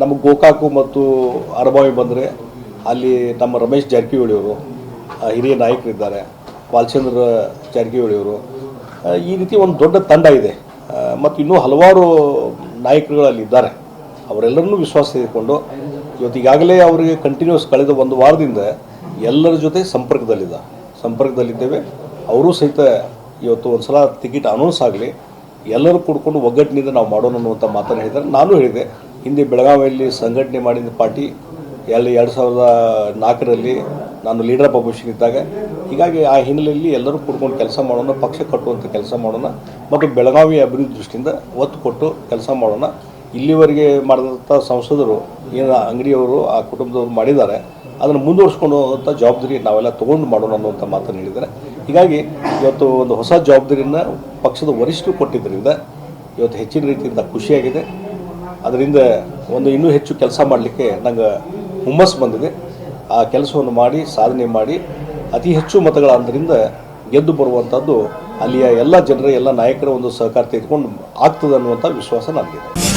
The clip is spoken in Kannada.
ನಮಗೆ ಗೋಕಾಕು ಮತ್ತು ಅರಬಾವಿ ಬಂದರೆ ಅಲ್ಲಿ ನಮ್ಮ ರಮೇಶ್ ಜಾರಕಿಹೊಳಿ ಅವರು ಆ, ಹಿರಿಯ ನಾಯಕರಿದ್ದಾರೆ ಬಾಲಚಂದ್ರ ಜಾರಕಿಹೊಳಿ ಅವರು ಈ ರೀತಿ ಒಂದು ದೊಡ್ಡ ತಂಡ ಇದೆ. ಮತ್ತು ಇನ್ನೂ ಹಲವಾರು ನಾಯಕರುಗಳು ಅಲ್ಲಿ ಇದ್ದಾರೆ. ಅವರೆಲ್ಲರನ್ನೂ ವಿಶ್ವಾಸ ತೆಗೆದುಕೊಂಡು ಇವತ್ತು ಈಗಾಗಲೇ ಅವರಿಗೆ ಕಂಟಿನ್ಯೂಸ್ ಕಳೆದ ಒಂದು ವಾರದಿಂದ ಎಲ್ಲರ ಜೊತೆ ಸಂಪರ್ಕದಲ್ಲಿದ್ದ ಸಂಪರ್ಕದಲ್ಲಿದ್ದೇವೆ. ಅವರೂ ಸಹಿತ ಇವತ್ತು ಒಂದು ಸಲ ಟಿಕೆಟ್ ಅನೌನ್ಸ್ ಆಗಲಿ. ಎಲ್ಲರೂ ಕೂಡ್ಕೊಂಡು ಒಗ್ಗಟ್ಟಿನಿಂದ ನಾವು ಮಾಡೋಣ ಅನ್ನುವಂಥ ಮಾತನ್ನು ಹೇಳಿದ್ದಾರೆ. ನಾನು ಹೇಳಿದೆ ಹಿಂದೆ ಬೆಳಗಾವಿಯಲ್ಲಿ ಸಂಘಟನೆ ಮಾಡಿದ ಪಾರ್ಟಿ ಎಲ್ಲಿ ಎರಡು ಸಾವಿರದ ನಾಲ್ಕರಲ್ಲಿ ನಾನು ಲೀಡರ್ ಅಪೋಸಿಷನ್ ಇದ್ದಾಗ. ಹೀಗಾಗಿ ಆ ಹಿನ್ನೆಲೆಯಲ್ಲಿ ಎಲ್ಲರೂ ಕೂಡ್ಕೊಂಡು ಕೆಲಸ ಮಾಡೋಣ, ಪಕ್ಷ ಕಟ್ಟುವಂಥ ಕೆಲಸ ಮಾಡೋಣ ಮತ್ತು ಬೆಳಗಾವಿ ಅಭಿವೃದ್ಧಿ ದೃಷ್ಟಿಯಿಂದ ಒತ್ತು ಕೊಟ್ಟು ಕೆಲಸ ಮಾಡೋಣ. ಇಲ್ಲಿವರೆಗೆ ಮಾಡಿದಂಥ ಸಂಸದರು ಏನು ಅಂಗಡಿಯವರು, ಆ ಕುಟುಂಬದವರು ಮಾಡಿದ್ದಾರೆ. ಅದನ್ನು ಮುಂದುವರ್ಸ್ಕೊಂಡು ಹೋಗುವಂಥ ಜವಾಬ್ದಾರಿ ನಾವೆಲ್ಲ ತೊಗೊಂಡು ಮಾಡೋಣ ಅನ್ನುವಂಥ ಮಾತನ್ನು ಹೇಳಿದ್ದಾರೆ. ಹೀಗಾಗಿ ಇವತ್ತು ಒಂದು ಹೊಸ ಜವಾಬ್ದಾರಿಯನ್ನು ಪಕ್ಷದ ವರಿಷ್ಠರು ಕೊಟ್ಟಿದ್ದರಿಂದ ಇವತ್ತು ಹೆಚ್ಚಿನ ರೀತಿಯಿಂದ ಖುಷಿಯಾಗಿದೆ. ಅದರಿಂದ ಒಂದು ಇನ್ನೂ ಹೆಚ್ಚು ಕೆಲಸ ಮಾಡಲಿಕ್ಕೆ ನಂಗೆ ಹುಮ್ಮಸ್ಸು ಬಂದಿದೆ. ಆ ಕೆಲಸವನ್ನು ಮಾಡಿ, ಸಾಧನೆ ಮಾಡಿ, ಅತಿ ಹೆಚ್ಚು ಮತಗಳ ಅಂತರಿಂದ ಗೆದ್ದು ಬರುವಂಥದ್ದು ಅಲ್ಲಿಯ ಎಲ್ಲ ಜನರ, ಎಲ್ಲ ನಾಯಕರ ಒಂದು ಸಹಕಾರ ತೆಗೆದುಕೊಂಡು ಆಗ್ತದೆ ಅನ್ನುವಂಥ ವಿಶ್ವಾಸ ನನಗಿದೆ.